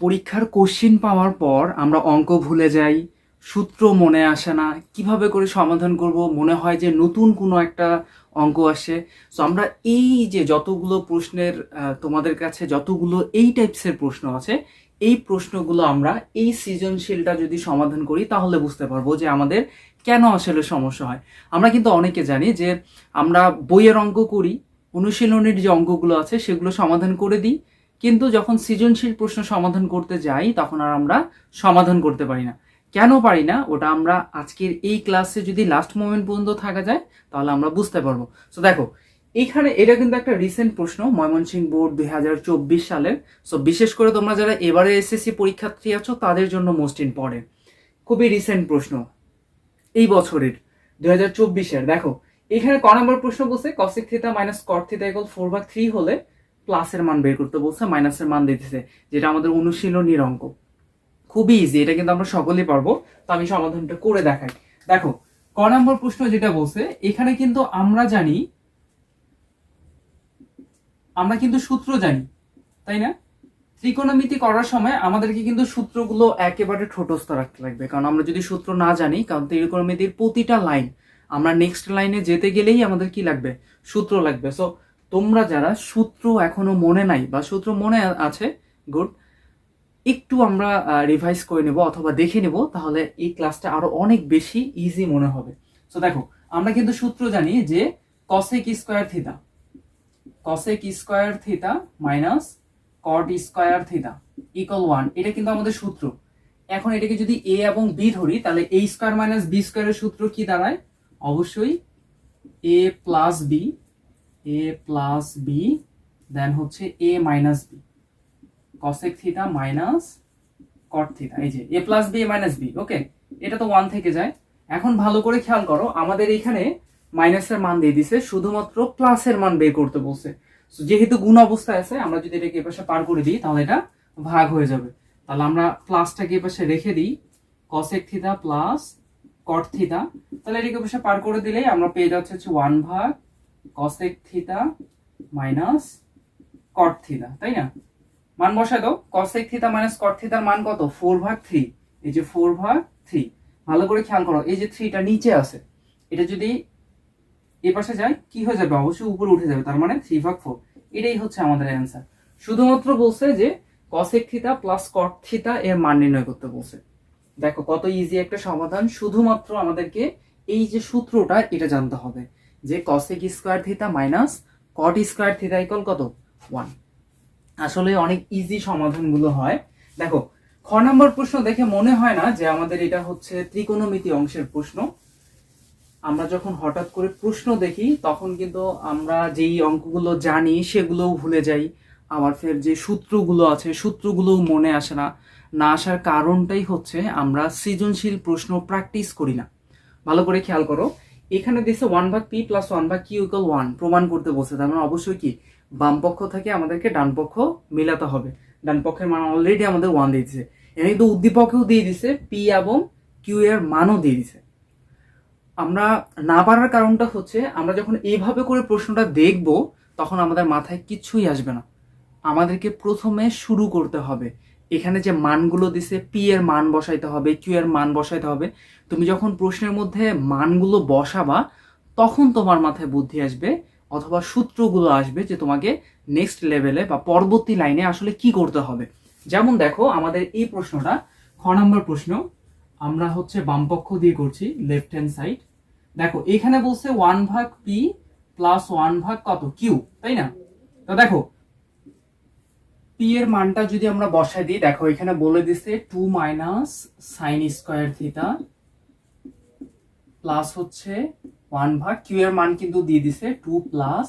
পরীক্ষার কোশ্চিন পাওয়ার পর আমরা অঙ্ক ভুলে যাই, সূত্র মনে আসে না, কীভাবে করে সমাধান করব, মনে হয় যে নতুন কোনো একটা অঙ্ক আসে। সো আমরা এই যে যতগুলো প্রশ্নের তোমাদের কাছে যতগুলো এই টাইপসের প্রশ্ন আছে, এই প্রশ্নগুলো আমরা এই সৃজনশীলটা যদি সমাধান করি, তাহলে বুঝতে পারব যে আমাদের কেন আসলে সমস্যা হয়। আমরা কিন্তু অনেকে জানি যে আমরা বইয়ের অঙ্ক করি, অনুশীলনের যে অঙ্কগুলো আছে, সেগুলো সমাধান করে দিই কিন্তু যখন সৃজনশীল প্রশ্ন সমাধান করতে যাই, তখন আর আমরা সমাধান করতে পারি না। কেন পারি না? ওটা আমরা আজকের এই ক্লাসে যদি লাস্ট মোমেন্ট পর্যন্ত থাকা যায়, তাহলে আমরা বুঝতে পারব। সো দেখো, এখানে এটা কিন্তু একটা রিসেন্ট প্রশ্ন, ময়মনসিংহ বোর্ড দুই হাজার চব্বিশ সালের। সো বিশেষ করে তোমরা যারা এবারে এসএসসি পরীক্ষার্থী আছো, তাদের জন্য মোস্ট ইম্পর্টেন্ট খুবই রিসেন্ট প্রশ্ন। এই বছরের, দুই হাজার দেখো, এখানে ক নম্বর প্রশ্ন বলছে cosec theta minus cot theta four ভাগ থ্রি হলে প্লাসের মান বের করতে বলছে, মাইনাসের মান দিতেছে, যেটা আমাদের অনুশীলনীর অঙ্ক। খুবই ইজি এটা কিন্তু আমরা সকলেই পারব, তো আমি সমাধানটা করে দেখাই। দেখো, ক নম্বর প্রশ্ন যেটা বলছে, এখানে কিন্তু আমরা জানি, আমরা কিন্তু সূত্র জানি, তাই না? ত্রিকোণমিতি করার সময় আমাদেরকে কিন্তু সূত্রগুলো একেবারে ঠোঁটস্থ রাখতে লাগবে, কারণ আমরা যদি সূত্র না জানি, কারণ ত্রিকোণমিতির প্রতিটা লাইন, আমরা নেক্সট লাইনে যেতে গেলেই আমাদের কি লাগবে? সূত্র লাগবে। সো তোমরা যারা সূত্র এখনও মনে নাই, বা সূত্র মনে আছে গুড একটু আমরা রিভাইজ করে নেব অথবা দেখে নেব, তাহলে এই ক্লাসটা আরও অনেক বেশি ইজি মনে হবে। সো দেখো, আমরা কিন্তু সূত্র জানি যে cosec square theta cosec square theta minus cot square theta equal one এটা কিন্তু আমাদের সূত্র। এখন এটাকে যদি এ এবং বি ধরি, তাহলে এ স্কোয়ার মাইনাস বি স্কোয়ারের সূত্র কি দাঁড়ায়? অবশ্যই A plus B A plus B then হচ্ছে A minus B cosec theta minus cot theta এই যে A plus B A minus B okay এটা তো ওয়ান থেকে যায়। এখন ভালো করে খেয়াল করো, আমাদের এখানে মাইনাসের মান দিয়ে দিছে, শুধুমাত্র প্লাসের মান বের করতে বলছে। যেহেতু গুণ অবস্থায় আছে, আমরা যদি এটাকে এপাশে পার করে দিই, তাহলে এটা ভাগ হয়ে যাবে। তাহলে আমরা প্লাসটাকে এপাশে রেখে দিই কসেক থিতা প্লাস কট থিতা তাহলে এটাকে এপাশে পার করে দিলেই আমরা পেয়ে যাচ্ছে হচ্ছে ওয়ান ভাগ কসেক থিতা মাইনাস কট থিতা তাই না? মান বসায় দাও কসেক থিতা মাইনাস কট থিতার মান কত? ফোর ভাগ থ্রি এই যে ফোর ভাগ থ্রি ভালো করে খেয়াল করো, এই যে থ্রিটা নিচে আছে, এটা যদি এ পাশে যায়, কি হয়ে যাবে? অবশ্যই উপরে উঠে যাবে, তার মানে থ্রি ভাগ ফোর এটাই হচ্ছে আমাদের অ্যান্সার শুধুমাত্র বলছে যে কসেক থিতা প্লাস কট থিতা এর মান নির্ণয় করতে বলছে। দেখো কত ইজি একটা সমাধান, শুধুমাত্র আমাদেরকে এই যে সূত্রটা, এটা জানতে হবে। যে cosec square theta minus cot square theta equal কত? ওয়ান আসলে অনেক ইজি সমাধানগুলো হয়। দেখো, খ নম্বর প্রশ্ন দেখে মনে হয় না যে আমাদের এটা হচ্ছে ত্রিকোণমিতি অংশের প্রশ্ন। আমরা যখন হঠাৎ করে প্রশ্ন দেখি, তখন কিন্তু আমরা যেই অঙ্কগুলো জানি সেগুলোও ভুলে যাই। আবার ফের যে সূত্রগুলো আছে, সূত্রগুলোও মনে আসে না। না আসার কারণটাই হচ্ছে আমরা সৃজনশীল প্রশ্ন প্র্যাকটিস করি না। ভালো করে খেয়াল করো। এখানে দিছে ওয়ান ভাগ পি প্লাস ওয়ান ভাগ কিউ ইকুয়াল ওয়ান প্রমাণ করতে বলছে। তার মানে অবশ্যই কি? বাম পক্ষ থেকে আমাদেরকে ডান পক্ষ মেলাতে হবে। ডান পক্ষের মান অলরেডি আমাদের ওয়ান দিয়ে দিছে। এখানে কিন্তু উদ্দীপকেও দিয়ে দিছে পি এবং কিউ এর মানও দিয়ে দিছে। আমরা না পারার কারণটা হচ্ছে, আমরা যখন এইভাবে করে প্রশ্নটা দেখব, তখন আমাদের মাথায় কিচ্ছুই আসবে না। আমাদেরকে প্রথমে শুরু করতে হবে। এখানে যে মানগুলো দিছে পি এর মান বসাইতে হবে কিউ এর মান বসাইতে হবে। তুমি যখন প্রশ্নের মধ্যে মানগুলো বসাবা, তখন তোমার মাথায় বুদ্ধি আসবে অথবা সূত্রগুলো আসবে যে তোমাকে নেক্সট লেভেলে বা পরবর্তী লাইনে আসলে কি করতে হবে। যেমন দেখো, আমাদের এই প্রশ্নটা খ নম্বর প্রশ্ন। আমরা হচ্ছে বামপক্ষ দিয়ে করছি লেফট হ্যান্ড সাইড দেখো, এখানে বলছে ওয়ান ভাগ পি প্লাস ওয়ান ভাগ কত? কিউ তাই না? তো দেখো পি এর মানটা যদি আমরা বসাই দিই, দেখো এখানে বলে দিছে two minus sine square theta plus হচ্ছে ওয়ান ভাগ। কিউ এর মান কিন্তু দিয়ে দিছে two plus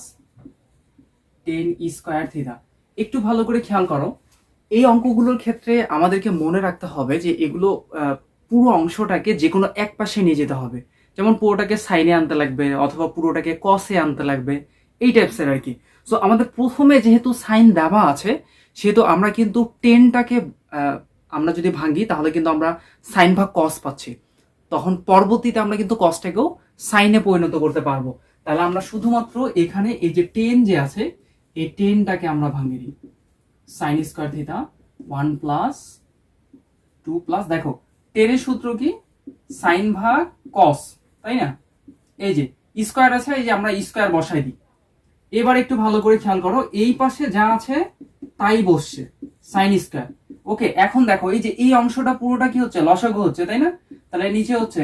tan square theta একটু ভালো করে খেয়াল করো, এই অঙ্কগুলোর ক্ষেত্রে আমাদেরকে মনে রাখতে হবে যে এগুলো পুরো অংশটাকে যে কোনো এক পাশে নিয়ে যেতে হবে। যেমন পুরোটাকে সাইনে আনতে লাগবে অথবা পুরোটাকে কসে আনতে লাগবে, এই টাইপসের আর কি। সো আমাদের প্রথমে যেহেতু সাইন দেওয়া আছে সেহেতু আমরা কিন্তু টেনটাকে আমরা যদি ভাঙি তাহলে কিন্তু আমরা সাইন ভাগ কস পাচ্ছি। তখন পরবর্তীতে আমরা কিন্তু কসটাকেও সাইনে পরিণত করতে পারব। তাহলে আমরা শুধুমাত্র এখানে এই যে টেন যে আছে, এই টেনটাকে আমরা ভাঙিয়ে দিই। Sine square theta one plus two plus দেখো টেনের সূত্র কি? সাইন ভাগ কস তাই না? এই যে স্কোয়ার আছে, এই যে আমরা স্কোয়ার বসাই দিই। এবার একটু ভালো করে খেয়াল করো, এই পাশে যা আছে তাই বসছে, সাইন স্কোয়ার। ওকে, এখন দেখো, এই যে এই অংশটা পুরোটা কি হচ্ছে? লসাগু হচ্ছে, তাই না? তাহলে নিচে হচ্ছে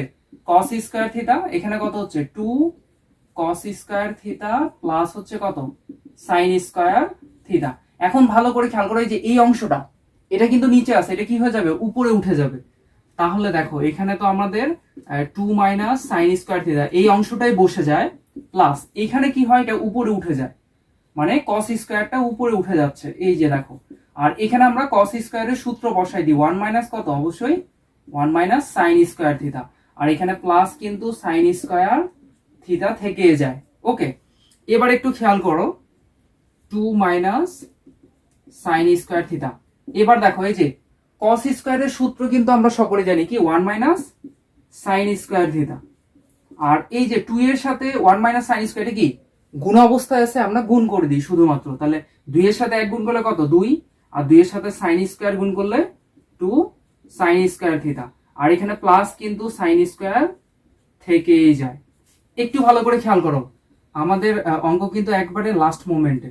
কস স্কোয়ার থিটা এখানে কত হচ্ছে? Two cos square theta plus হচ্ছে কত? সাইন স্কোয়ার থিটা এখন ভালো করে খেয়াল করো যে এই অংশটা, এটা কিন্তু নিচে আছে, এটা কি হয়ে যাবে? উপরে উঠে যাবে। তাহলে দেখো, এখানে তো আমাদের two minus sine square theta এই অংশটাই বসে যায় প্লাস এখানে কি হয়? এটা উপরে উঠে যায়। মানে কস স্কোয়ারটা উপরে উঠে যাচ্ছে। এই যে দেখো। আর এখানে আমরা কস স্কোয়ারের সূত্র বসাই দিই। ওয়ান মাইনাস কত? অবশ্যই one minus sine square theta আর এখানে প্লাস কিন্তু সাইন স্কোয়ার থিটা থেকে যায়। ওকে এবার একটু খেয়াল করো। Two minus sine square theta এবার দেখো, এই যে কস স্কোয়ারের সূত্র কিন্তু আমরা সকলে জানি কি? One minus sine square theta আর এই যে টু এর সাথে ওয়ান মাইনাস সাইন স্কোয়ার কি? গুণ অবস্থায় আছে, আমরা গুণ করে দিই শুধুমাত্র। তাহলে দুই এর সাথে এক গুণ করলে কত? দুই। আর দুই এর সাথে সাইন স্কোয়ার গুণ করলে টু সাইন স্কোয়ার থিটা আর এখানে প্লাস কিন্তু সাইন স্কোয়ার থেকেই যায়। একটু ভালো করে খেয়াল করো। আমাদের অঙ্ক কিন্তু একবারে লাস্ট মোমেন্টে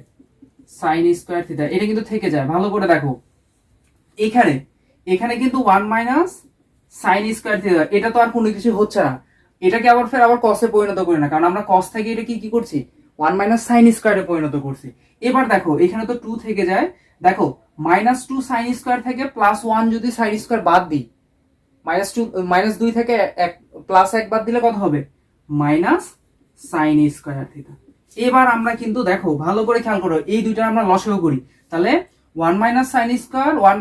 সাইন স্কোয়ার থিটা এটা কিন্তু থেকে যায়। ভালো করে দেখো। এখানে এখানে কিন্তু one minus sine square theta এটা তো আর কোনো কিছু হচ্ছে না। এটাকে আবার ফের আবার কসে পরিণত করি না। কারণ আমরা কস থেকে এটা কি কি করছি? ওয়ান মাইনাস সাইন স্কোয়ারে পরিণত করছি। এবার দেখো, এখানে তো টু থেকে যায়। দেখো মাইনাস টু সাইন স্কোয়ার থেকে প্লাস ওয়ান যদি সাইন স্কোয়ার বাদ দিই মাইনাস টু মাইনাস দুই থেকে এক প্লাস এক বাদ দিলে কত হবে? মাইনাস সাইন স্কোয়ার থিটা এবার আমরা কিন্তু দেখো, ভালো করে খেয়াল করো, এই দুইটা আমরা লসও করি। তাহলে one minus sine square one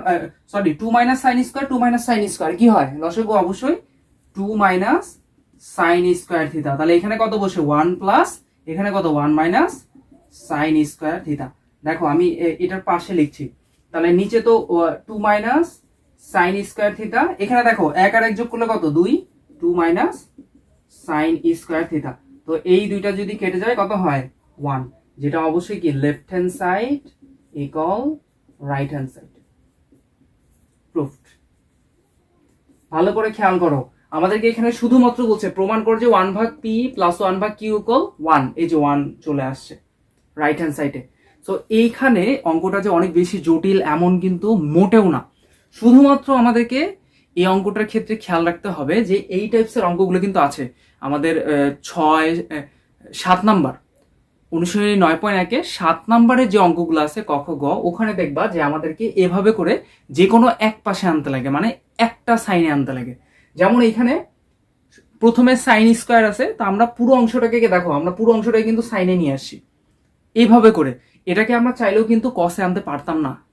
sorry two minus sine square two minus sine square কি হয়? লসগু অবশ্যই two minus sine square theta তাহলে এখানে কত বসে? ওয়ান প্লাস এখানে কত? One minus sine square theta দেখো, আমি এটার পাশে লিখছি। তাহলে নিচে তো two minus sine square theta এখানে দেখো, এক আর এক যোগ করলে কত? দুই। Two minus sine square theta তো এই দুইটা যদি কেটে যায়, কত হয়? ওয়ান যেটা অবশ্যই কি? Left hand side equal right hand side proved ভালো করে খেয়াল করো। আমাদেরকে এখানে শুধুমাত্র বলছে, প্রমাণ করে যে ওয়ান ভাগ পি প্লাস ওয়ান ভাগ কিউ ইকল ওয়ান এই যে ওয়ান চলে আসছে রাইট হ্যান্ড সাইডে সো এইখানে অঙ্কটা যে অনেক বেশি জটিল এমন কিন্তু মোটেও না। শুধুমাত্র আমাদেরকে এই অঙ্কটার ক্ষেত্রে খেয়াল রাখতে হবে যে এই টাইপসের অঙ্কগুলো কিন্তু আছে। আমাদের ছয় সাত নাম্বার। অনুশীলনী নয় পয়েন্ট একে সাত নাম্বারের যে অঙ্কগুলো আছে ক, খ, গ, ওখানে দেখবা যে আমাদেরকে এভাবে করে যে কোনো এক পাশে আনতে লাগে মানে একটা সাইনে আনতে লাগে। যেমন এখানে প্রথমে সাইন স্কোয়ার আছে, তো আমরা পুরো অংশটাকে দেখো, আমরা পুরো অংশটাকে কিন্তু সাইনে নিয়ে আসছি। এইভাবে করে। এটাকে আমরা চাইলেও কিন্তু কসে আনতে পারতাম না।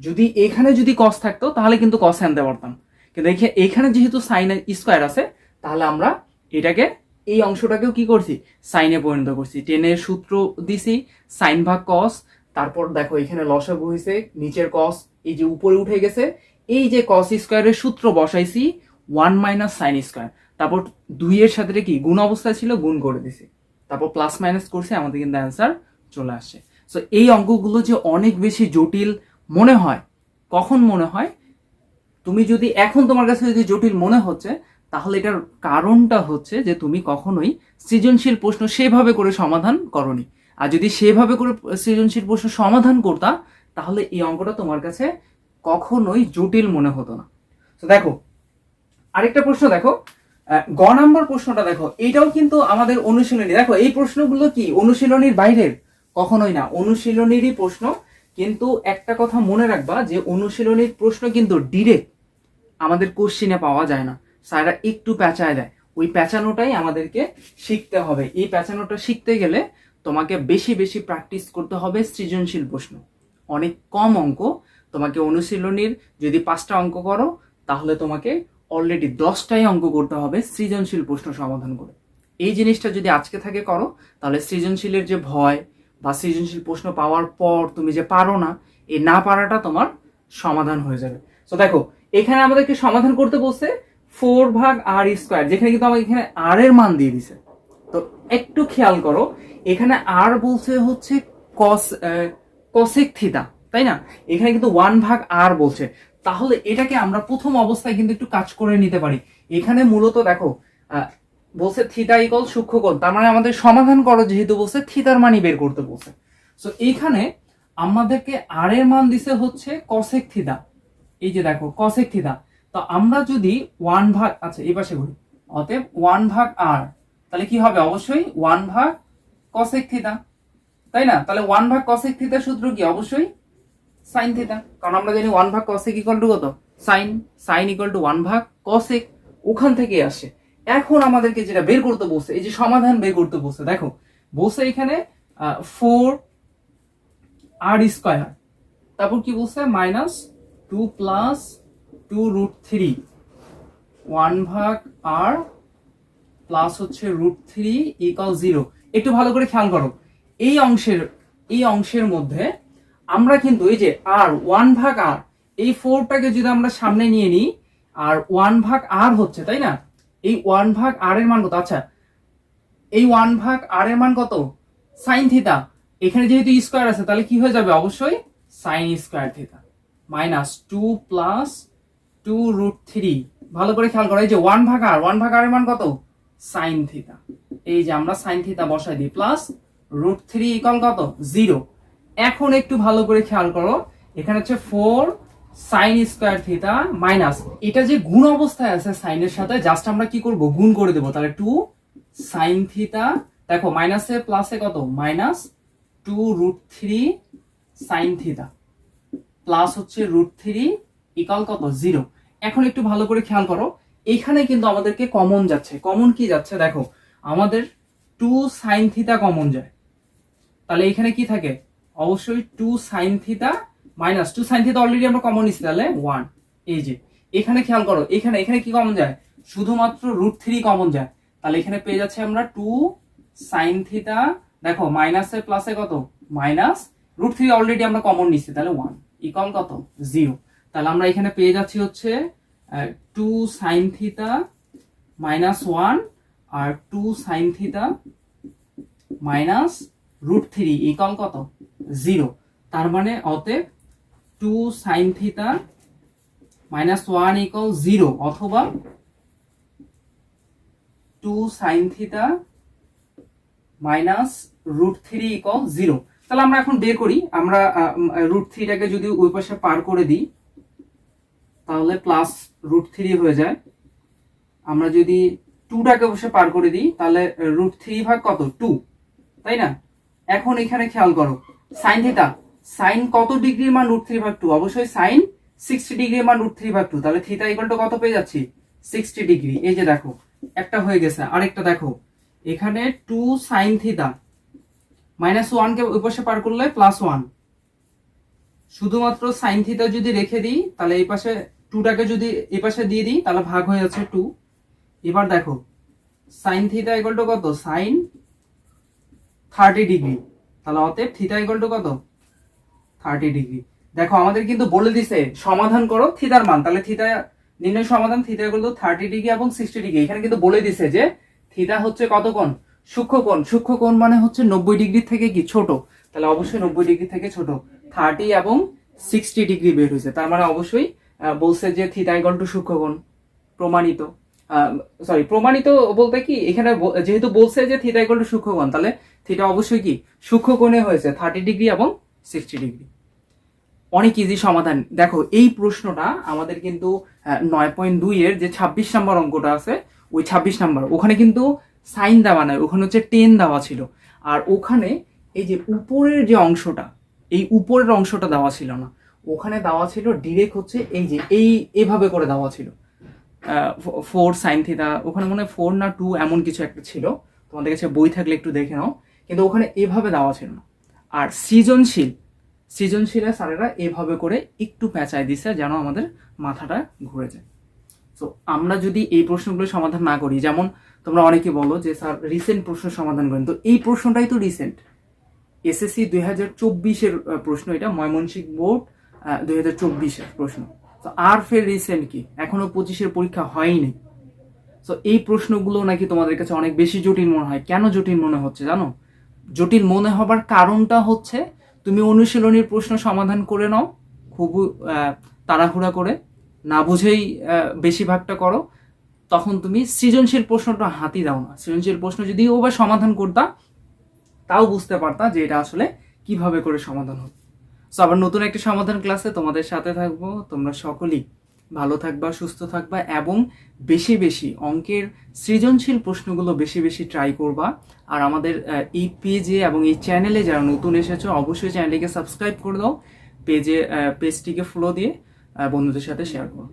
যদি এখানে যদি কস থাকতো, তাহলে কিন্তু কসে আনতে পারতাম। কিন্তু এখে- এখানে যেহেতু সাইন স্কোয়ার আছে, তাহলে আমরা এটাকে এই অংশটাকেও কি করছি? সাইনে পরিণত করছি। টেনের সূত্র দিছি সাইন ভাগ কস তারপর দেখো এখানে লসাগু হয়েছে নিচের কস এই যে উপরে উঠে গেছে, এই যে কস স্কোয়ারের সূত্র বসাইছি ওয়ান মাইনাস সাইন স্কোয়ার। তারপর দুইয়ের সাথে কি গুণ অবস্থায় ছিল, গুণ করে দিছি। তারপর প্লাস মাইনাস করছে, আমাদের কিন্তু অ্যান্সার চলে আসছে। সো এই অঙ্কগুলো যে অনেক বেশি জটিল মনে হয়, কখন মনে হয়? তুমি যদি এখন তোমার কাছে যদি জটিল মনে হচ্ছে, তাহলে এটার কারণটা হচ্ছে যে তুমি কখনোই সৃজনশীল প্রশ্ন সেভাবে করে সমাধান করনি। আর যদি সেভাবে করে সৃজনশীল প্রশ্ন সমাধান করতা, তাহলে এই অঙ্কটা তোমার কাছে কখনোই জটিল মনে হতো না। তো দেখো আরেকটা প্রশ্ন দেখো। গ নাম্বার প্রশ্নটা দেখো। এইটাও কিন্তু আমাদের অনুশীলনী। দেখো, এই প্রশ্নগুলো কি? অনুশীলনীর বাইরের? কখনোই না। অনুশীলনীরই প্রশ্ন। কিন্তু একটা কথা মনে রাখবা যে অনুশীলনীর প্রশ্ন কিন্তু ডিরেক্ট আমাদের কোশ্চিনে পাওয়া যায় না। স্যাররা একটু প্যাঁচায় দেয়। ওই প্যাঁচানোটাই আমাদেরকে শিখতে হবে। এই প্যাঁচানোটা শিখতে গেলে তোমাকে বেশি বেশি প্র্যাকটিস করতে হবে সৃজনশীল প্রশ্ন। অনেক কম অঙ্ক। তোমাকে অনুশীলনীর যদি পাঁচটা অঙ্ক করো, তাহলে তোমাকে অলরেডি দশটাই অঙ্ক করতে হবে, সৃজনশীল প্রশ্ন সমাধান করে। এই জিনিসটা যদি আজকে থেকে করো, তাহলে সৃজনশীলের যে ভয় বা সৃজনশীল প্রশ্ন পাওয়ার পর তুমি যে পারো না, এই না পারাটা তোমার সমাধান হয়ে যাবে। তো দেখো, এখানে আমাদেরকে সমাধান করতে বলছে ফোর ভাগ আর স্কোয়ার যেখানে কিন্তু আমাকে এখানে আর এর মান দিয়ে দিছে। তো একটু খেয়াল করো, এখানে আর বলছে হচ্ছে কস কসেক থিতা তাই না? এখানে কিন্তু ওয়ান ভাগ আর বলছে। তাহলে এটাকে আমরা প্রথম অবস্থায় কিন্তু একটু কাজ করে নিতে পারি। এখানে মূলত দেখো বলছে থিতা ইকল সূক্ষ্মকোণ, তার মানে আমাদের সমাধান করো যেহেতু বলছে থিতার মানই বের করতে বলছে। সো এইখানে আমাদেরকে আর এর মান দিছে হচ্ছে কসেক থিতা এই যে দেখো কসেক থিতা তো আমরা যদি ওয়ান ভাগ আচ্ছা এই পাশে করি অতএব ওয়ান ভাগ আর তাহলে কি হবে? অবশ্যই ওয়ান ভাগ কসেক থিতা তাই না? তাহলে ওয়ান ভাগ কসেক থিতার সূত্র কি? অবশ্যই সাইন থিতা কারণ আমরা জানি ওয়ান ভাগ কসেক ইকুয়াল টু কত? Sine sine equal to one ভাগ কসেক ওখান থেকে আসে। এখন আমাদেরকে যেটা বের করতে বলছে এই যে সমাধান বের করতে বলছে দেখো বলছে এখানে ফোর আর স্কোয়ার তারপর কি বলছে minus two plus two root three one ভাগ আর প্লাস হচ্ছে রুট থ্রি ইকাল জিরো একটু ভালো করে খেয়াল করো। এই অংশের এই অংশের মধ্যে আমরা কিন্তু এই যে আর ওয়ান ভাগ আর এই ফোরটাকে যদি আমরা সামনে নিয়ে নিই, আর ওয়ান ভাগ আর হচ্ছে, তাই না? এই ওয়ান ভাগ আর এর মান কত? আচ্ছা এই ওয়ান ভাগ আর এর মান কত? সাইন থিতা এখানে যেহেতু স্কোয়ার আছে, তাহলে কি হয়ে যাবে? অবশ্যই sine square theta minus two plus two root three ভালো করে খেয়াল করো, এই যে ওয়ান ভাগ আর ওয়ান ভাগ আর এর মান কত? সাইন থিতা এই যে আমরা সাইন থিতা বসাই দিই প্লাস রুট থ্রি ইকাল কত? জিরো এখন একটু ভালো করে খেয়াল করো। এখানে হচ্ছে four sine square theta minus এটা যে গুণ অবস্থায় আছে সাইনের সাথে জাস্ট আমরা কি করব? গুণ করে দেবো। তাহলে টু সাইন থিতা দেখো মাইনাসে প্লাসে কত? Minus two root three sine theta plus হচ্ছে রুট থ্রি ইকাল কত? জিরো এখন একটু ভালো করে খেয়াল করো। এখানে কিন্তু আমাদেরকে কমন যাচ্ছে। কমন কি যাচ্ছে? দেখো, আমাদের টু সাইন থিতা কমন যায়। তাহলে এখানে কি থাকে? অবশ্যই two sine theta minus two sine theta already আমরা কমন নিচ্ছি তাহলে ওয়ান এই যে, এখানে খেয়াল করো, এখানে এখানে কি কমন যায়? শুধুমাত্র রুট থ্রি কমন যায়। তাহলে এখানে পেয়ে যাচ্ছে আমরা টু সাইন থিতা দেখো মাইনাসে প্লাসে কত? মাইনাস রুট থ্রি অলরেডি আমরা কমন নিচ্ছি তাহলে ওয়ান ইকাল কত? জিরো তাহলে আমরা এখানে পেয়ে যাচ্ছি হচ্ছে two sine theta minus one আর two sine theta minus root three equal কত? জিরো তার মানে অতএব two sine theta minus one equal zero অথবা two sine theta minus root three equal zero তাহলে আমরা এখন বের করি, আমরা রুট থ্রিটাকে যদি ওই পাশে পার করে দিই, তাহলে প্লাস রুট থ্রি হয়ে যায়। আমরা যদি টুটাকে বসে পার করে দিই, তাহলে রুট থ্রি ভাগ কত? টু তাই না? এখন এখানে খেয়াল করো সাইন থিতা সাইন কত ডিগ্রির মান রুট থ্রি ভাগ টু অবশ্যই সাইন সিক্সটি ডিগ্রির মান রুট থ্রি ভাগ টু তাহলে থিতা ইকুয়াল টু কত পেয়ে যাচ্ছি? সিক্সটি ডিগ্রি এই যে দেখো, একটা হয়ে গেছে। আরেকটা দেখো, এখানে টু সাইন থিতা মাইনাস ওয়ানকে পাশে পার করলে প্লাস ওয়ান শুধুমাত্র সাইন থিতা যদি রেখে দিই, তাহলে এই পাশে টুটাকে যদি এই পাশে দিয়ে দিই, তাহলে ভাগ হয়ে যাচ্ছে টু এবার দেখো সাইন থিতা ইকুয়াল টু কত? Sine thirty degree. তাহলে অতএব থিতা ইকুয়াল টু কত? Thirty degree. দেখো, আমাদের কিন্তু বলে দিছে, সমাধান করো থিতার মান। তাহলে থিতা নির্ণয় সমাধান theta equal to thirty degree এবং সিক্সটি ডিগ্রি। এখানে কিন্তু বলে দিছে যে থিতা হচ্ছে কত কোণ? সূক্ষ্ম কোণ। সূক্ষ্ম কোণ মানে হচ্ছে নব্বই ডিগ্রি থেকে কি? ছোট। তাহলে অবশ্যই নব্বই ডিগ্রি থেকে ছোট। থার্টি এবং সিক্সটি ডিগ্রি বের হয়েছে। তার মানে অবশ্যই বলছে যে থিতা ইকুয়াল টু সূক্ষ্মকোণ প্রমাণিত। সরি প্রমাণিত বলতে কি? এখানে যেহেতু বলছে যে থিতা ইকুয়াল টু সূক্ষ্মকোণ তাহলে থিটা অবশ্যই কি সূক্ষ্ম কোণে হয়েছে থার্টি ডিগ্রি এবং সিক্সটি ডিগ্রি অনেক ইজি সমাধান। দেখো, এই প্রশ্নটা আমাদের কিন্তু নয় পয়েন্ট দুই এর যে ছাব্বিশ নাম্বার অঙ্কটা আছে, ওই ছাব্বিশ নাম্বার, ওখানে কিন্তু সাইন দেওয়া নয় ওখানে হচ্ছে টেন দেওয়া ছিল। আর ওখানে এই যে উপরের যে অংশটা, এই উপরের অংশটা দেওয়া ছিল না, ওখানে দেওয়া ছিল ডিরেক্ট হচ্ছে এই যে, এই এভাবে করে দেওয়া ছিল। ফোর সাইন থিতা ওখানে মনে হয় ফোর না টু এমন কিছু একটা ছিল। তোমাদের কাছে বই থাকলে একটু দেখে নাও। কিন্তু ওখানে এভাবে দেওয়া ছিল না। আর সৃজনশীল সৃজনশীলে স্যারেরা এভাবে করে একটু পেঁচায় দিছে যেন আমাদের মাথাটা ঘুরে যায়। তো আমরা যদি এই প্রশ্নগুলো সমাধান না করি, যেমন তোমরা অনেকে বলো যে, স্যার রিসেন্ট প্রশ্ন সমাধান করেন। তো এই প্রশ্নটাই তো রিসেন্ট এসএসসি দুই হাজার চব্বিশের প্রশ্ন এটা, ময়মনসিংহ বোর্ড দুই হাজার চব্বিশের প্রশ্ন। তো আর ফের রিসেন্ট কি? এখনও পঁচিশের পরীক্ষা হয়নি। তো এই প্রশ্নগুলো নাকি তোমাদের কাছে অনেক বেশি জটিল মনে হয়। কেন জটিল মনে হচ্ছে জানো? জটিল মনে হবার কারণটা হচ্ছে তুমি অনুশীলনীর প্রশ্ন সমাধান করে নাও, খুব তাড়াহুড়া করে, না বুঝেই বেশিরভাগটা করো, তখন তুমি সৃজনশীল প্রশ্নটা হাতি দাও না। সৃজনশীল প্রশ্ন যদি ওবার সমাধান করতা, তাও বুঝতে পারতা যে এটা আসলে কীভাবে করে সমাধান হবে সো আবার নতুন একটা সমাধান ক্লাসে তোমাদের সাথে থাকব, তোমরা সকলেই। ভালো থাকবা, সুস্থ থাকবা এবং বেশি বেশি অঙ্কের সৃজনশীল প্রশ্নগুলো বেশি বেশি ট্রাই করবা। আর আমাদের এই পেজে এবং এই চ্যানেলে যারা নতুন এসেছ, অবশ্যই চ্যানেলটিকে সাবস্ক্রাইব করে দাও। পেজে পেজটিকে ফলো দিয়ে বন্ধুদের সাথে শেয়ার করো।